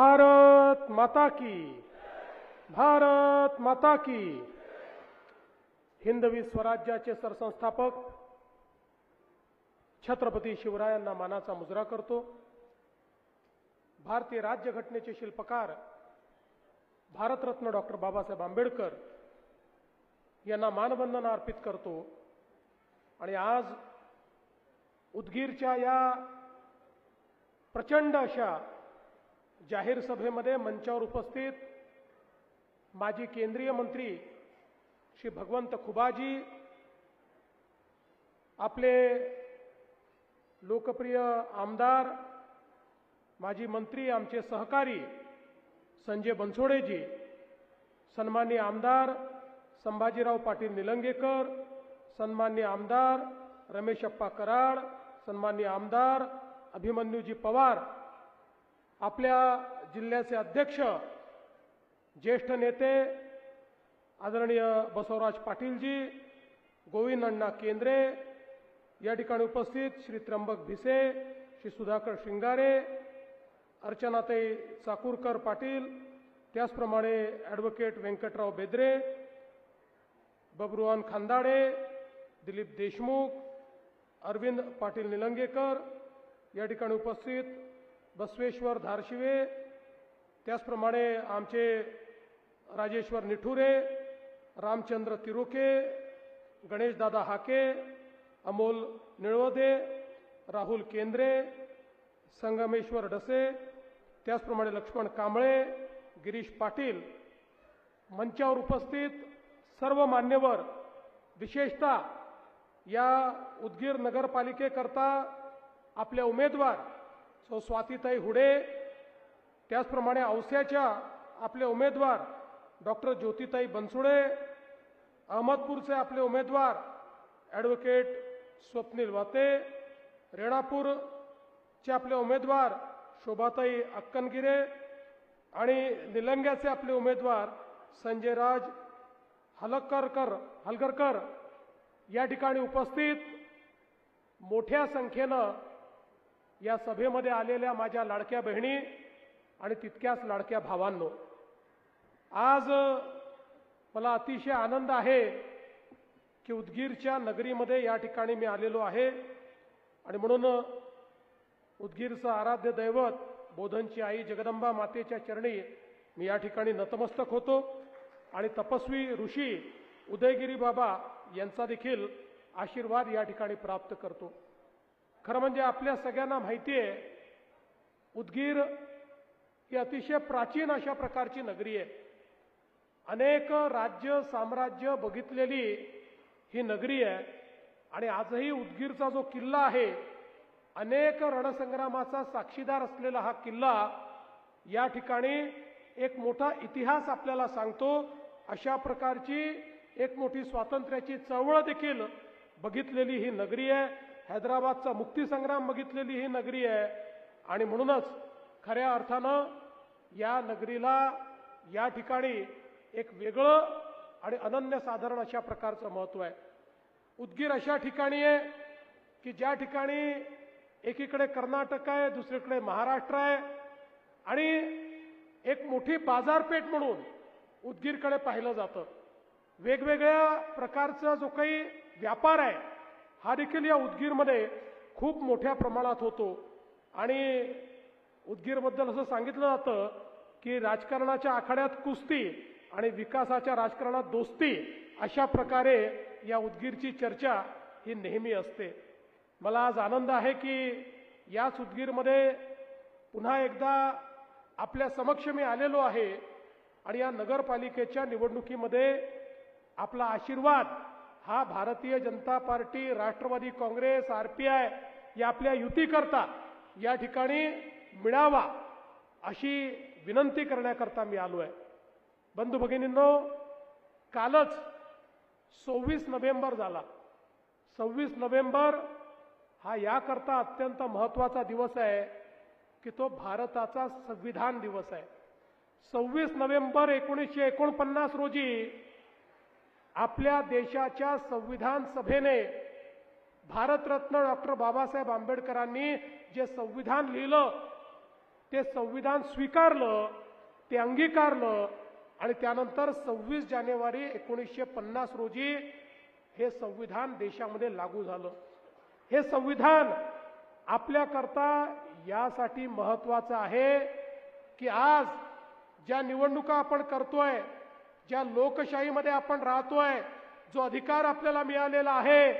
भारत माता की। भारत माता की। हिंदवी स्वराज्याचे सरसंस्थापक छत्रपती शिवरायांना मानाचा मुजरा करतो. भारतीय राज्यघटनेचे शिल्पकार भारतरत्न डॉक्टर बाबासाहेब आंबेडकर यांना मानवंदना अर्पित करतो. आणि आज उदगीरच्या या प्रचंड अशा जाहीर सभेमध्ये मंचावर उपस्थित माजी केंद्रीय मंत्री श्री भगवंत खुबाजी आपले लोकप्रिय आमदार माजी मंत्री आमचे सहकारी संजय बनसोडेजी सन्मान्य आमदार संभाजीराव पाटील निलंगेकर सन्मान्य आमदार रमेशप्पा कराड सन्मान्य आमदार अभिमन्यूजी पवार आपल्या जिल्ह्याचे अध्यक्ष ज्येष्ठ नेते आदरणीय बसवराज पाटीलजी गोविंद अण्णा केंद्रे या ठिकाणी उपस्थित श्री त्र्यंबक भिसे श्री सुधाकर शिंगारे अर्चनाताई चाकूरकर पाटील त्याचप्रमाणे ॲडव्होकेट व्यंकटराव बेद्रे बबरुवान खांदाडे दिलीप देशमुख अरविंद पाटील निलंगेकर या ठिकाणी उपस्थित बसवेश्वर धारशिवे त्याचप्रमाणे आमचे राजेश्वर निठुरे रामचंद्र तिरुके गणेशदादा हाके अमोल निळवदे राहुल केंद्रे संगमेश्वर डसे त्याचप्रमाणे लक्ष्मण कांबळे गिरीश पाटील. मंचावर उपस्थित सर्व मान्यवर विशेषतः या उदगीर नगरपालिकेकरता आपल्या उमेदवार सो स्वातीताई हुडे त्याचप्रमाणे औस्याच्या आपले उमेदवार डॉक्टर ज्योतिताई बनसुडे अहमदपूरचे आपले उमेदवार ॲडव्होकेट स्वप्नील वाते रेणापूरचे आपले उमेदवार शोभाताई अक्कनगिरे आणि निलंग्याचे आपले उमेदवार संजय राज हलकरकर हलगरकर या ठिकाणी उपस्थित मोठ्या संख्येनं या सभेमध्ये आलेल्या माझ्या लाडक्या बहिणी आणि तितक्याच लाडक्या भावांनो आज मला अतिशय आनंद आहे की उदगीरच्या नगरीमध्ये या ठिकाणी मी आलेलो आहे आणि म्हणून उदगीरचं आराध्य दैवत बोधनची आई जगदंबा मातेच्या चरणी मी या ठिकाणी नतमस्तक होतो आणि तपस्वी ऋषी उदयगिरी बाबा यांचा देखील आशीर्वाद या ठिकाणी प्राप्त करतो. खरं म्हणजे आपल्या सगळ्यांना माहिती आहे उदगीर ही अतिशय प्राचीन अशा प्रकारची नगरी आहे. अनेक राज्य साम्राज्य बघितलेली ही नगरी आहे आणि आजही उदगीरचा जो किल्ला आहे अनेक रणसंग्रामाचा साक्षीदार असलेला हा किल्ला या ठिकाणी एक मोठा इतिहास आपल्याला सांगतो. अशा प्रकारची एक मोठी स्वातंत्र्याची चळवळ देखील बघितलेली ही नगरी आहे. हैदराबादचा मुक्तीसंग्राम बघितलेली ही नगरी आहे. आणि म्हणूनच खऱ्या अर्थानं या नगरीला या ठिकाणी एक वेगळं आणि अनन्यसाधारण अशा प्रकारचं महत्त्व आहे. उदगीर अशा ठिकाणी आहे की ज्या ठिकाणी एकीकडे कर्नाटक आहे दुसरीकडे महाराष्ट्र आहे. आणि एक मोठी बाजारपेठ म्हणून उदगीरकडे पाहिलं जातं. वेगवेगळ्या प्रकारचा जो काही व्यापार आहे हा देखील या उदगीरमध्ये खूप मोठ्या प्रमाणात होतो. आणि उदगीरबद्दल असं सांगितलं जातं की राजकारणाच्या आखाड्यात कुस्ती आणि विकासाच्या राजकारणात दोस्ती अशा प्रकारे या उदगीरची चर्चा ही नेहमी असते. मला आज आनंद आहे की याच उदगीरमध्ये पुन्हा एकदा आपल्या समक्ष मी आलेलो आहे आणि या नगरपालिकेच्या निवडणुकीमध्ये आपला आशीर्वाद हा Bharatiya Janata party Rashtravadi Congress R P I या आपल्या युतीकरता या ठिकाणी मिळावा अशी विनंती करण्याकरता मी आलो आहे बंधू भगिनींनो कालच सव्वीस नोव्हेंबर झाला. सव्वीस नोव्हेंबर हा याकरता अत्यंत महत्त्वाचा दिवस आहे की तो भारताचा संविधान दिवस आहे. सव्वीस नोव्हेंबर एकोणीसशे एकोणपन्नास रोजी आपल्या देशाच्या संविधान सभेने भारतरत्न डॉक्टर बाबासाहेब आंबेडकरांनी जे संविधान लिहिलं ते संविधान स्वीकारलं ते अंगीकारलं आणि त्यानंतर सव्वीस जानेवारी एकोणीसशे पन्नास रोजी हे संविधान देशामध्ये लागू झालं. हे संविधान आपल्याकरता यासाठी महत्वाचं आहे की आज ज्या निवडणुका आपण करतोय ज्या लोकशाहीमध्ये आपण राहतोय जो अधिकार आपल्याला मिळालेला आहे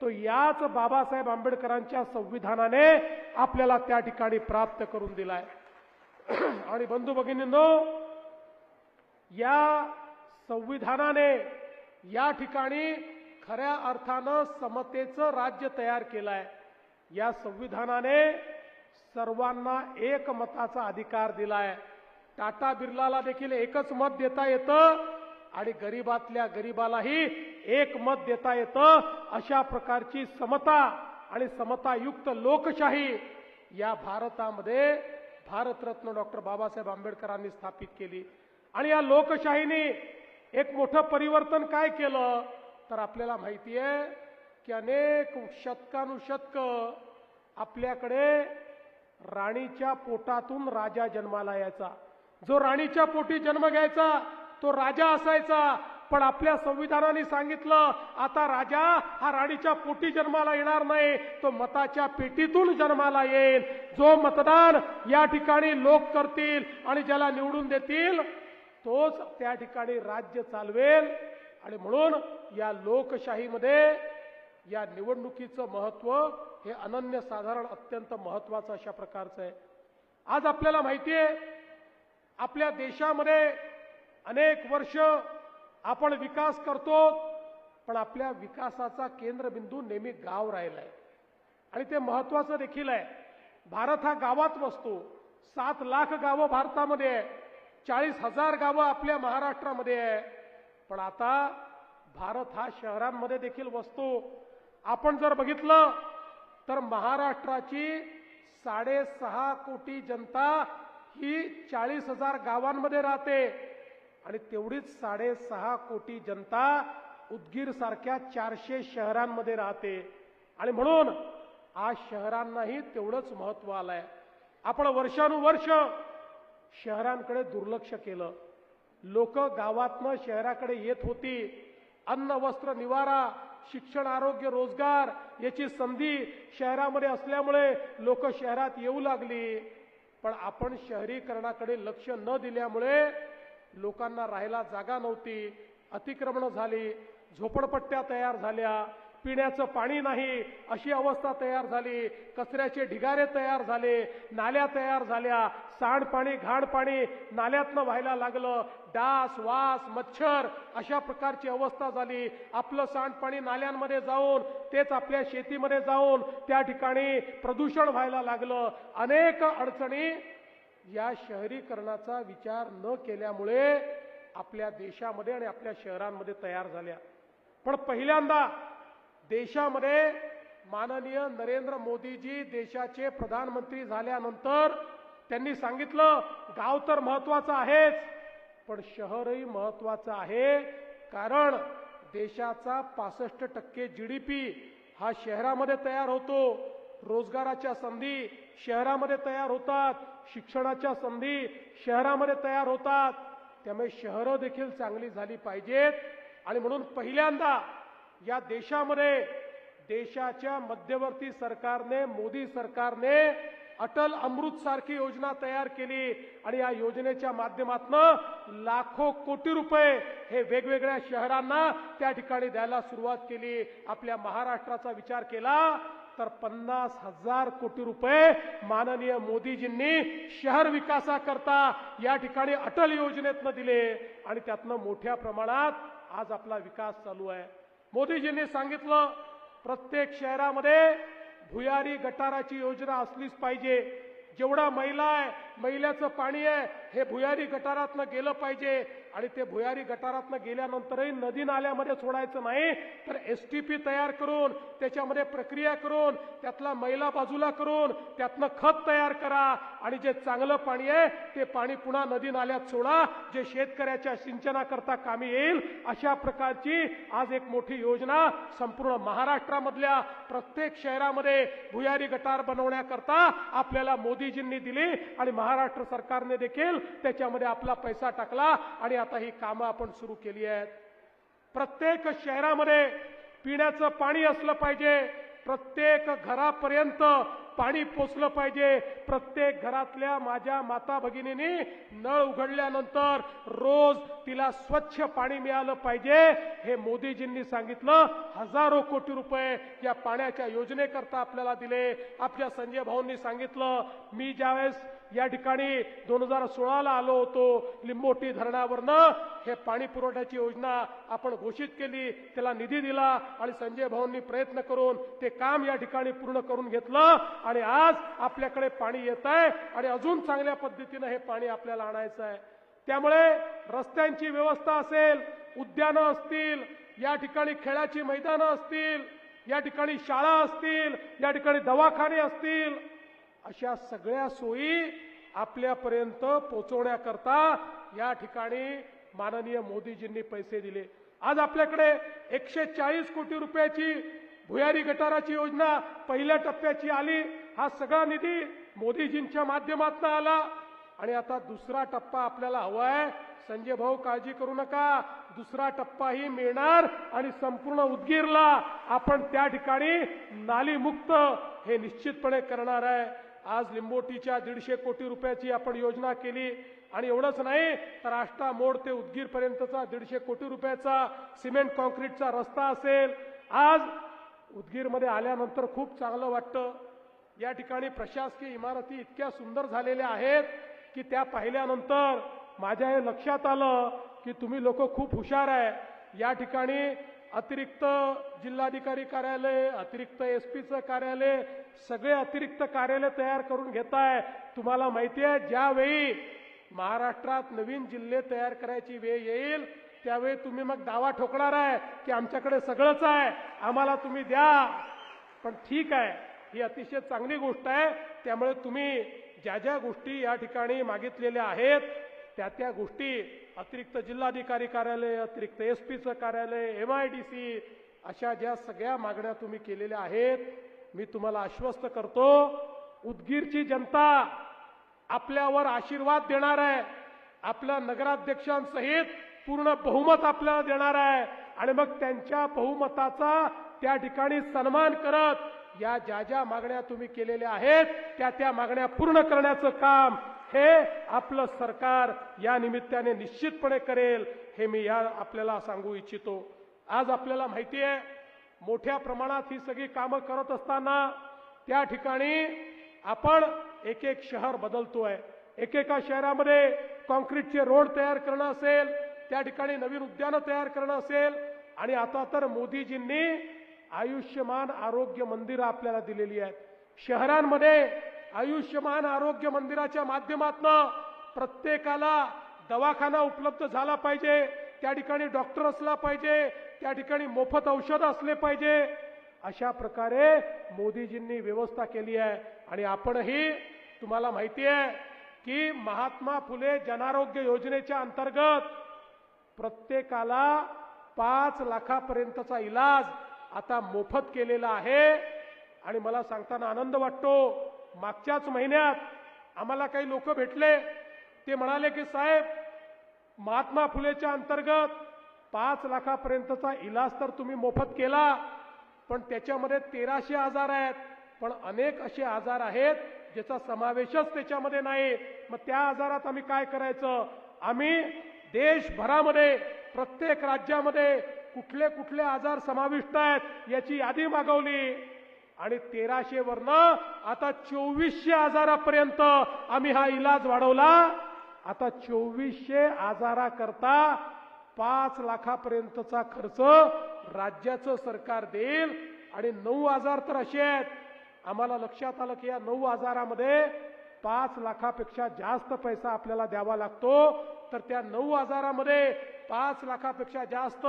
तो याच बाबासाहेब आंबेडकरांच्या संविधानाने आपल्याला त्या ठिकाणी प्राप्त करून दिलाय. आणि बंधू भगिनींनो या संविधानाने या ठिकाणी खऱ्या अर्थानं समतेचं राज्य तयार केलंय. या संविधानाने सर्वांना एक मताचा अधिकार दिलाय. टाटा बिर्लाला देखील एकच मत देता येतं. आणि गरीबातल्या गरीबालाही एक मत देता येतं. अशा प्रकारची समता आणि समतायुक्त लोकशाही या भारतामध्ये भारतरत्न डॉक्टर बाबासाहेब आंबेडकरांनी स्थापित केली. आणि या लोकशाहीने एक मोठं परिवर्तन काय केलं? तर आपल्याला माहिती आहे की अनेक शतकानुशतक आपल्याकडे राणीच्या पोटातून राजा जन्माला यायचा. जो राणीच्या पोटी जन्म घ्यायचा तो राजा असायचा. पण आपल्या संविधानाने सांगितलं आता राजा हा राणीच्या पोटी जन्माला येणार नाही तो मताच्या पेटीतून जन्माला येईल. जो मतदान या ठिकाणी लोक करतील आणि ज्याला निवडून देतील तोच त्या ठिकाणी राज्य चालवेल. आणि म्हणून या लोकशाहीमध्ये या निवडणुकीचं महत्त्व हे अनन्यसाधारण अत्यंत महत्वाचं अशा प्रकारचं आहे. आज आपल्याला माहिती आहे आपल्या देशामध्ये अनेक वर्ष आपण विकास करतो पण आपल्या विकासाचा केंद्रबिंदू नेहमी गाव राहिलाय. आणि ते महत्वाचं देखील आहे. भारत हा गावात बसतो सात लाख गावं भारतामध्ये आहे. चाळीस हजार गावं आपल्या महाराष्ट्रामध्ये आहे. पण आता भारत हा शहरांमध्ये देखील वसतो. आपण जर बघितलं तर महाराष्ट्राची साडेसहा कोटी जनता ही चाळीस हजार गावांमध्ये राहते. आणि तेवढीच साडेसहा कोटी जनता उदगीर सारख्या चारशे शहरांमध्ये राहते. आणि म्हणून आज शहरांनाही तेवढंच महत्त्व आलंय. आपण वर्षानुवर्ष शहरांकडे दुर्लक्ष केलं. लोक गावातनं शहराकडे येत होती. अन्न वस्त्र निवारा शिक्षण आरोग्य रोजगार याची संधी शहरामध्ये असल्यामुळे लोक शहरात येऊ लागली. पण आपण शहरीकरणाकडे लक्ष न दिल्यामुळे लोकांना राहायला जागा नव्हती अतिक्रमणं झाली झोपडपट्ट्या तयार झाल्या पिण्याचं पाणी नाही अशी अवस्था तयार झाली कचऱ्याचे ढिगारे तयार झाले नाल्या तयार झाल्या सांडपाणी घाणपाणी नाल्यातनं व्हायला लागलं डास वास मच्छर अशा प्रकारची अवस्था झाली. आपलं सांडपाणी नाल्यांमध्ये जाऊन तेच आपल्या शेतीमध्ये जाऊन त्या ठिकाणी प्रदूषण व्हायला लागलं. अनेक अडचणी या शहरीकरणाचा विचार न केल्यामुळे आपल्या देशामध्ये आणि आपल्या शहरांमध्ये तयार झाल्या. पण पहिल्यांदा देशामध्ये माननीय नरेंद्र मोदीजी देशाचे प्रधानमंत्री झाल्यानंतर त्यांनी सांगितलं गाव तर महत्वाचं आहेच पण शहरही महत्वाचं आहे कारण देशाचा पासष्ट टक्के जी डी पी हा शहरामध्ये तयार होतो. रोजगाराच्या संधी शहरामध्ये तयार होतात. शिक्षणाच्या संधी शहरामध्ये तयार होतात. त्यामुळे शहरं देखील चांगली झाली पाहिजेत. आणि म्हणून पहिल्यांदा या देशामध्ये देशाच्या मध्यवर्ती सरकारने मोदी सरकारने अटल अमृत सारखी योजना तयार केली. आणि या योजनेच्या माध्यमातून लाखो कोटी रुपये हे वेगवेगळ्या शहरांना त्या ठिकाणी द्यायला सुरुवात केली. आपल्या महाराष्ट्राचा विचार केला तर पन्नास हजार कोटी रुपये माननीय मोदीजींनी शहर विकासाकरता या ठिकाणी अटल योजनेतनं दिले. आणि त्यातनं मोठ्या प्रमाणात आज आपला विकास चालू आहे. मोदीजींनी सांगितलं प्रत्येक शहरामध्ये भुयारी गटाराची योजना असलीच पाहिजे. जेवढा महिला आहे मैल्याचं पाणी आहे हे भुयारी गटारातनं गेलं पाहिजे. आणि ते भुयारी गटारातनं गेल्यानंतरही नदी नाल्यामध्ये सोडायचं नाही तर एस टी पी तयार करून त्याच्यामध्ये प्रक्रिया करून त्यातला मैला बाजूला करून त्यातनं खत तयार करा. आणि जे चांगलं पाणी आहे ते पाणी पुन्हा नदी नाल्यात सोडा. जे शेतकऱ्याच्या सिंचनाकरता कामी येईल अशा प्रकारची आज एक मोठी योजना संपूर्ण महाराष्ट्रामधल्या प्रत्येक शहरामध्ये भुयारी गटार बनवण्याकरता आपल्याला मोदीजींनी दिली आणि महाराष्ट्र सरकारने देखील त्याच्यामध्ये आपला पैसा टाकला आणि आता ही कामं आपण सुरू केली आहेत. प्रत्येक शहरामध्ये पिण्याचं पाणी असलं पाहिजे. प्रत्येक घरापर्यंत पाणी पोचलं पाहिजे. प्रत्येक घरातल्या माझ्या माता भगिनींनी नळ उघडल्यानंतर रोज तिला स्वच्छ पाणी मिळालं पाहिजे. हे मोदीजींनी सांगितलं. हजारो कोटी रुपये या पाण्याच्या योजनेकरता आपल्याला दिले. आपल्या संजय भाऊंनी सांगितलं. मी ज्यावेळेस या ठिकाणी दोन हजार सोळाला आलो होतो. लिंबोटी धरणावरनं हे पाणी पुरवठ्याची योजना आपण घोषित केली. त्याला निधी दिला आणि संजय भाऊंनी प्रयत्न करून ते काम या ठिकाणी पूर्ण करून घेतलं. आणि आज आपल्याकडे पाणी येत आहे आणि अजून चांगल्या पद्धतीनं हे पाणी आपल्याला आणायचं आहे. त्यामुळे रस्त्यांची व्यवस्था असेल उद्यानं असतील या ठिकाणी खेळाची मैदानं असतील या ठिकाणी शाळा असतील या ठिकाणी दवाखाने असतील अशा सगळ्या सोयी आपल्यापर्यंत पोहोचवण्याकरता या ठिकाणी माननीय मोदीजींनी पैसे दिले. आज आपल्याकडे एकशे चाळीस कोटी रुपयाची भुयारी गटाराची योजना पहिल्या टप्प्याची आली. हा सगळा निधी मोदीजींच्या माध्यमातून आला. आणि आता दुसरा टप्पा आपल्याला हवा आहे. संजय भाऊ काळजी करू नका. दुसरा टप्पाही मिळणार आणि संपूर्ण उदगीरला आपण त्या ठिकाणी नालीमुक्त हे निश्चितपणे करणार आहे. आज लिंबोटीच्या दीडशे कोटी रुपयाची आपण योजना केली. आणि एवढंच नाही तर आष्टा मोड ते उदगीरपर्यंतचा दीडशे कोटी रुपयाचा सिमेंट कॉन्क्रीटचा रस्ता असेल. आज उदगीरमध्ये आल्यानंतर खूप चांगलं वाटतं. या ठिकाणी प्रशासकीय इमारती इतक्या सुंदर झालेल्या आहेत की त्या पाहिल्यानंतर माझ्या हे लक्षात आलं की तुम्ही लोक खूप हुशार आहे. या ठिकाणी अतिरिक्त जिल्हाधिकारी कार्यालय अतिरिक्त एस पीचं कार्यालय सगळे अतिरिक्त कार्यालय तयार करून घेताय. तुम्हाला माहिती आहे ज्यावेळी महाराष्ट्रात नवीन जिल्हे तयार करायची वेळ येईल त्यावेळी तुम्ही मग दावा ठोकणार आहे की आमच्याकडे सगळंच आहे आम्हाला तुम्ही द्या. पण ठीक आहे ही अतिशय चांगली गोष्ट आहे त्यामुळे तुम्ही ज्या ज्या गोष्टी या ठिकाणी मागितलेल्या आहेत त्या त्या गोष्टी अतिरिक्त जिल्हाधिकारी कार्यालय अतिरिक्त एस पीचं कार्यालय एम आय डी सी अशा ज्या सगळ्या मागण्या तुम्ही केलेल्या आहेत मी तुम्हाला आश्वस्त करतो उदगीरची जनता आपल्यावर आशीर्वाद देणार आहे. आपल्या नगराध्यक्षांसहित पूर्ण बहुमत आपल्याला देणार आहे. आणि मग त्यांच्या बहुमताचा त्या ठिकाणी सन्मान करत या ज्या ज्या मागण्या तुम्ही केलेल्या आहेत त्या त्या मागण्या पूर्ण करण्याचं काम हे आपलं सरकार या निमित्ताने निश्चितपणे करेल हे मी या आपल्याला सांगू इच्छितो. आज आपल्याला माहिती आहे मोठ्या प्रमाणात ही सगळी कामं करत असताना त्या ठिकाणी आपण एक एक शहर बदलतोय. एकेका शहरामध्ये कॉन्क्रीटचे रोड तयार करणं असेल त्या ठिकाणी नवीन उद्यानं तयार करणं असेल आणि आता तर मोदीजींनी आयुष्यमान आरोग्य मंदिरं आपल्याला दिलेली आहेत. शहरांमध्ये आयुष्यमान आरोग्य मंदिराच्या माध्यमातून प्रत्येकाला दवाखाना उपलब्ध झाला पाहिजे त्या ठिकाणी डॉक्टर असला पाहिजे त्या ठिकाणी मोफत औषधं असले पाहिजे. अशा प्रकारे मोदीजींनी व्यवस्था केली आहे. आणि आपणही तुम्हाला माहिती आहे की महात्मा फुले जनारोग्य योजनेच्या अंतर्गत प्रत्येकाला पाच लाखापर्यंतचा इलाज आता मोफत केलेला आहे. आणि मला सांगताना आनंद वाटतो मागच्याच महिन्यात आम्हाला काही लोक भेटले. ते म्हणाले की साहेब महात्मा फुलेच्या अंतर्गत पाच लाखापर्यंतचा इलाज तर तुम्ही मोफत केला पण त्याच्यामध्ये तेराशे आजार आहेत. पण अनेक असे आजार आहेत ज्याचा समावेशच त्याच्यामध्ये नाही. मग त्या आजारात आम्ही काय करायचं? आम्ही देशभरामध्ये प्रत्येक राज्यामध्ये कुठले कुठले आजार समाविष्ट आहेत याची यादी मागवली. आणि तेराशे वरनं आता चोवीसशे आजारापर्यंत आम्ही हा इलाज वाढवला. आता चोवीसशे आजाराकरता पाच लाखापर्यंतचा खर्च राज्याचं सरकार देईल आणि नऊ आजार तर असे आहेत. आम्हाला लक्षात आलं की या नऊ आजारामध्ये पाच लाखापेक्षा जास्त पैसा आपल्याला द्यावा लागतो. तर त्या नऊ आजारामध्ये पाच लाखापेक्षा जास्त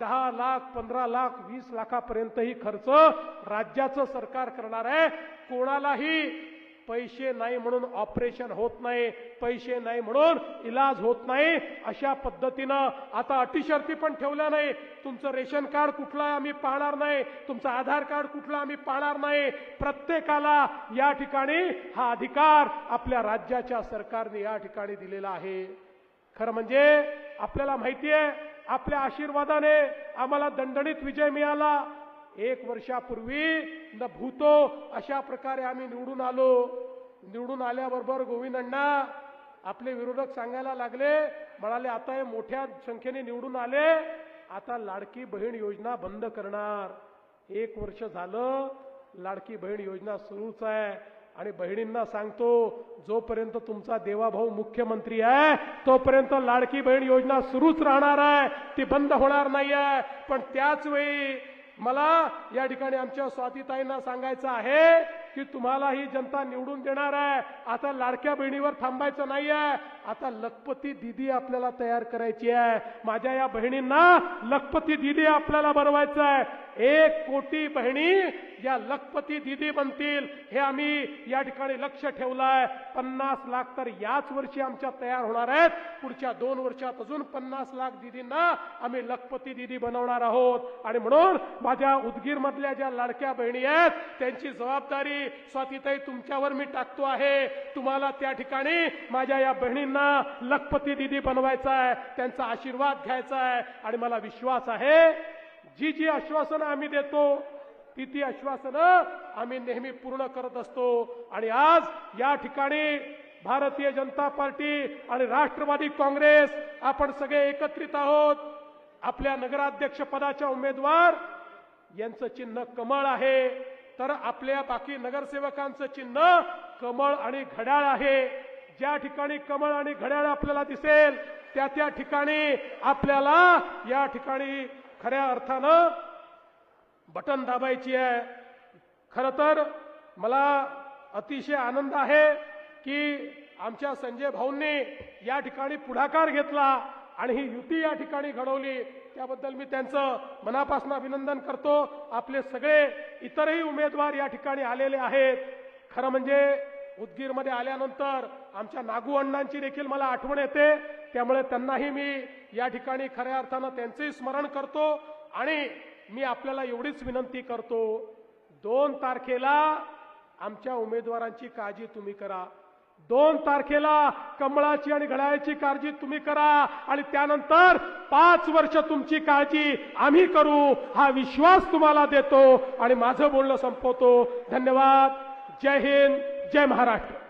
दहा लाख पंधरा लाख वीस लाखापर्यंतही खर्च राज्याचं सरकार करणार आहे. कोणालाही पैसे नाही म्हणून ऑपरेशन होत नाही पैसे नाही म्हणून इलाज होत नाही अशा पद्धतीनं आता अटीशर्ती पण ठेवल्या नाही. तुमचं रेशन कार्ड कुठलं आम्ही पाहणार नाही तुमचं आधार कार्ड कुठलं आम्ही पाहणार नाही. प्रत्येकाला या ठिकाणी हा अधिकार आपल्या राज्याच्या सरकारने या ठिकाणी दिलेला आहे. खरं म्हणजे आपल्याला माहिती आहे आपल्या आशीर्वादाने आम्हाला दणदणीत विजय मिळाला. एक वर्षापूर्वी न भूतो अशा प्रकारे आम्ही निवडून आलो. निवडून आल्याबरोबर गोविंद अण्णा आपले विरोधक सांगायला लागले म्हणाले आता हे मोठ्या संख्येने निवडून आले आता लाडकी बहीण योजना बंद करणार. एक वर्ष झालं लाडकी बहीण योजना सुरूच आहे. आणि बहिणींना सांगतो जोपर्यंत तुमचा देवाभाऊ मुख्यमंत्री आहे तोपर्यंत लाडकी बहीण योजना सुरूच राहणार आहे. ती बंद होणार नाही आहे पण त्याच वेळी मला या ठिकाणी आमच्या स्वातीताईंना सांगायचं आहे की तुम्हाला ही जनता निवडून देणार आहे. आता लाडक्या बहिणीवर थांबायचं नाही आहे आता लखपती दिदी आपल्याला तयार करायची आहे. माझ्या या बहिणींना लखपती दिदी आपल्याला बनवायचं आहे. एक कोटी बहिणी या लखपती दिदी बनतील हे आम्ही या ठिकाणी लक्ष ठेवलंय. पन्नास लाख तर याच वर्षी आमच्या तयार होणार आहेत. पुढच्या दोन वर्षात अजून पन्नास लाख दिदींना आम्ही लखपती दिदी बनवणार आहोत. आणि म्हणून माझ्या उदगीर मधल्या ज्या लाडक्या बहिणी आहेत त्यांची जबाबदारी स्वातीताई तुमच्यावर मी टाकतो आहे. तुम्हाला त्या ठिकाणी माझ्या या बहिणींना लखपती दिदी बनवायचा आहे. त्यांचा आशीर्वाद घ्यायचा आहे. आणि मला विश्वास आहे जी जी आश्वासनं आम्ही देतो ती ती आश्वासनं आम्ही नेहमी पूर्ण करत असतो. आणि आज या ठिकाणी भारतीय जनता पार्टी आणि राष्ट्रवादी काँग्रेस आपण सगळे एकत्रित आहोत. आपल्या नगराध्यक्ष पदाच्या उमेदवार यांचं चिन्ह कमळ आहे. तर आपल्या बाकी नगरसेवकांचं चिन्ह कमळ आणि घड्याळ आहे. ज्या ठिकाणी कमळ आणि घड्याळ आपल्याला दिसेल त्या त्या ठिकाणी आपल्याला या ठिकाणी खऱ्या अर्थानं बटन दाबायची आहे. खर तर मला अतिशय आनंद आहे की आमच्या संजय भाऊंनी या ठिकाणी पुढाकार घेतला आणि ही युती या ठिकाणी घडवली. त्याबद्दल मी त्यांचं मनापासून अभिनंदन करतो. आपले सगळे इतरही उमेदवार या ठिकाणी आलेले आहेत. खरं म्हणजे उदगीरमध्ये आल्यानंतर आमच्या नागू अण्णांची देखील मला आठवण येते. त्यामुळे त्यांनाही मी या ठिकाणी खऱ्या अर्थानं त्यांचंही स्मरण करतो आणि मी आपल्याला एवढीच विनंती करतो. दोन तारखेला आमच्या उमेदवारांची काळजी तुम्ही करा. दोन तारखेला कमळाची आणि घड्याळाची काळजी तुम्ही करा आणि त्यानंतर पाच वर्ष तुमची काळजी आम्ही करू हा विश्वास तुम्हाला देतो आणि माझं बोलणं संपवतो. धन्यवाद. जय हिंद. जय महाराष्ट्र.